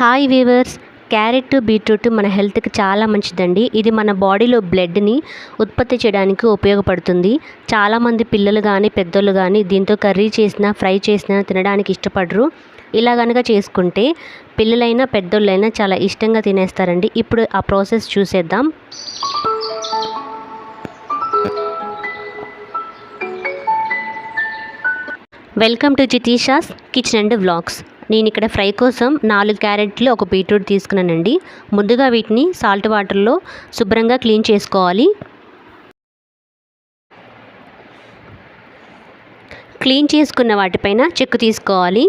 Hi weavers carrot beetroot మన హెల్త్కి చాలా మంచిదండి. ఇది మన బాడీలో బ్లడ్ని ఉత్పత్తి చేయడానికి ఉపయోగపడుతుంది. చాలామంది పిల్లలు కానీ పెద్దోళ్ళు కానీ దీంతో కర్రీ చేసినా ఫ్రై చేసినా తినడానికి ఇష్టపడరు. ఇలా కనుక చేసుకుంటే పిల్లలైనా పెద్దోళ్ళైనా చాలా ఇష్టంగా తినేస్తారండి. ఇప్పుడు ఆ ప్రాసెస్ చూసేద్దాం. Welcome to Jitisha's kitchen and vlogs నేను ఇక్కడ ఫ్రై కోసం నాలుగు క్యారెట్లు ఒక బీట్రూట్ తీసుకున్నానండి. ముందుగా వీటిని సాల్ట్ వాటర్లో శుభ్రంగా క్లీన్ చేసుకోవాలి. క్లీన్ చేసుకున్న వాటిపైన చెక్కు తీసుకోవాలి.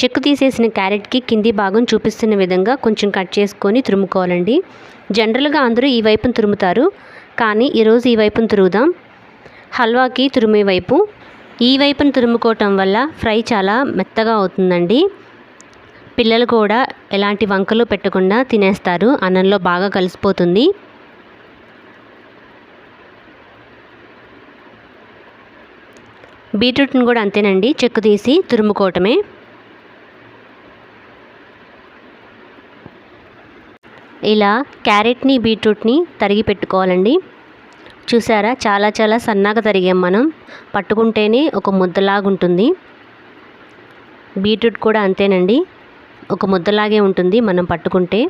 చెక్కు తీసేసిన క్యారెట్కి కింది భాగం చూపిస్తున్న విధంగా కొంచెం కట్ చేసుకొని తురుముకోవాలండి. జనరల్గా అందరూ ఈ వైపును తురుముతారు. కానీ ఈరోజు ఈ వైపును తురుగుదాం హల్వాకి తురిమే వైపు. ఈ వైపును తురుముకోవటం వల్ల ఫ్రై చాలా మెత్తగా అవుతుందండి. పిల్లలు కూడా ఎలాంటి వంకలు పెట్టకుండా తినేస్తారు. అన్నంలో బాగా కలిసిపోతుంది. బీట్రూట్ని కూడా అంతేనండి. చెక్కు తీసి తురుముకోవటమే. ఇలా క్యారెట్ని బీట్రూట్ని తరిగి పెట్టుకోవాలండి. చూసారా? చాలా చాలా సన్నగా తరిగాం మనం. పట్టుకుంటేనే ఒక ముద్దలాగా ఉంటుంది బీట్రూట్ కూడా అంతేనండి. ఒక ముద్దలాగే ఉంటుంది మనం పట్టుకుంటే.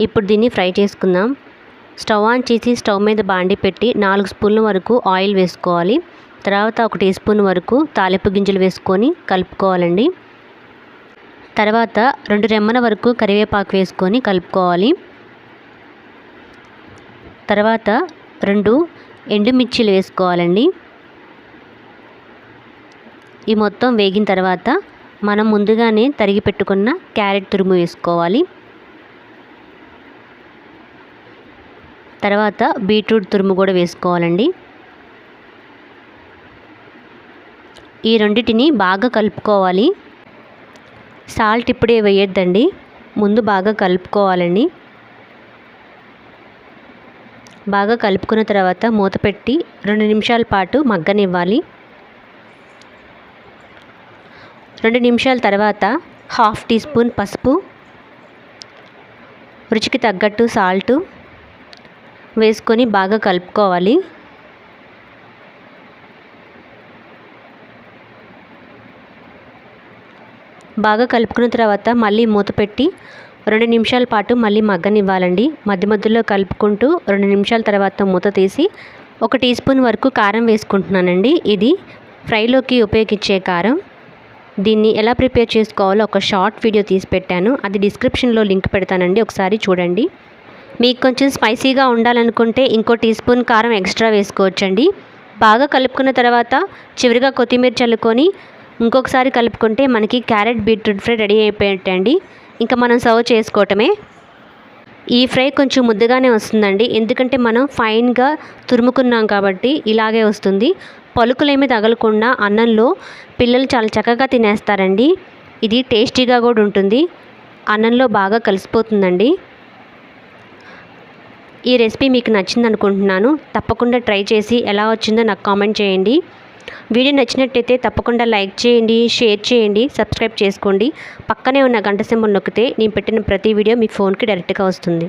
ఇప్పుడు దీన్ని ఫ్రై చేసుకుందాం. స్టవ్ ఆన్ చేసి స్టవ్ మీద బాండి పెట్టి నాలుగు స్పూన్ల వరకు ఆయిల్ వేసుకోవాలి. తర్వాత ఒక టీ స్పూన్ వరకు తాలింపు గింజలు వేసుకొని కలుపుకోవాలండి. తర్వాత రెండు రెమ్మల వరకు కరివేపాకు వేసుకొని కలుపుకోవాలి. తర్వాత రెండు ఎండుమిర్చిలు వేసుకోవాలండి. ఈ మొత్తం వేగిన తర్వాత మనం ముందుగానే తరిగి పెట్టుకున్న క్యారెట్ తురుము వేసుకోవాలి. తర్వాత బీట్రూట్ తురుము కూడా వేసుకోవాలండి. ఈ రెండింటిని బాగా కలుపుకోవాలి. సాల్ట్ ఇప్పుడే వేయొద్దండి. ముందు బాగా కలుపుకోవాలండి. బాగా కలుపుకున్న తర్వాత మూత పెట్టి రెండు నిమిషాల పాటు మగ్గనివ్వాలి. రెండు నిమిషాల తర్వాత హాఫ్ టీ స్పూన్ పసుపు రుచికి తగ్గట్టు సాల్టు వేసుకొని బాగా కలుపుకోవాలి. బాగా కలుపుకున్న తర్వాత మళ్ళీ మూత పెట్టి రెండు నిమిషాల పాటు మళ్ళీ మగ్గనివ్వాలండి. మధ్య మధ్యలో కలుపుకుంటూ రెండు నిమిషాల తర్వాత మూత తీసి ఒక టీ స్పూన్ వరకు కారం వేసుకుంటున్నానండి. ఇది ఫ్రైలోకి ఉపయోగించే కారం. దీన్ని ఎలా ప్రిపేర్ చేసుకోవాలో ఒక షార్ట్ వీడియో తీసి పెట్టాను. అది డిస్క్రిప్షన్లో లింక్ పెడతానండి. ఒకసారి చూడండి. మీకు కొంచెం స్పైసీగా ఉండాలనుకుంటే ఇంకో టీ స్పూన్ కారం ఎక్స్ట్రా వేసుకోవచ్చండి. బాగా కలుపుకున్న తర్వాత చివరిగా కొత్తిమీర చల్లుకొని ఇంకొకసారి కలుపుకుంటే మనకి క్యారెట్ బీట్రూట్ ఫ్రై రెడీ అయిపోయినట్టండి ఇంకా మనం సర్వ్ చేసుకోవటమే. ఈ ఫ్రై కొంచెం ముద్దగానే వస్తుందండి. ఎందుకంటే మనం ఫైన్గా తురుముకున్నాం కాబట్టి ఇలాగే వస్తుంది. పలుకులేమి తగలకుండా అన్నంలో పిల్లలు చాలా చక్కగా తినేస్తారండి. ఇది టేస్టీగా కూడా ఉంటుంది. అన్నంలో బాగా కలిసిపోతుందండి. ఈ రెసిపీ మీకు నచ్చింది అనుకుంటున్నాను తప్పకుండా ట్రై చేసి ఎలా వచ్చిందో నాకు కామెంట్ చేయండి. వీడియో నచ్చినట్టయితే తప్పకుండా లైక్ చేయండి షేర్ చేయండి సబ్స్క్రైబ్ చేసుకోండి. పక్కనే ఉన్న గంట సింబల్ నొక్కితే నేను పెట్టిన ప్రతి వీడియో మీ ఫోన్కి డైరెక్ట్గా వస్తుంది.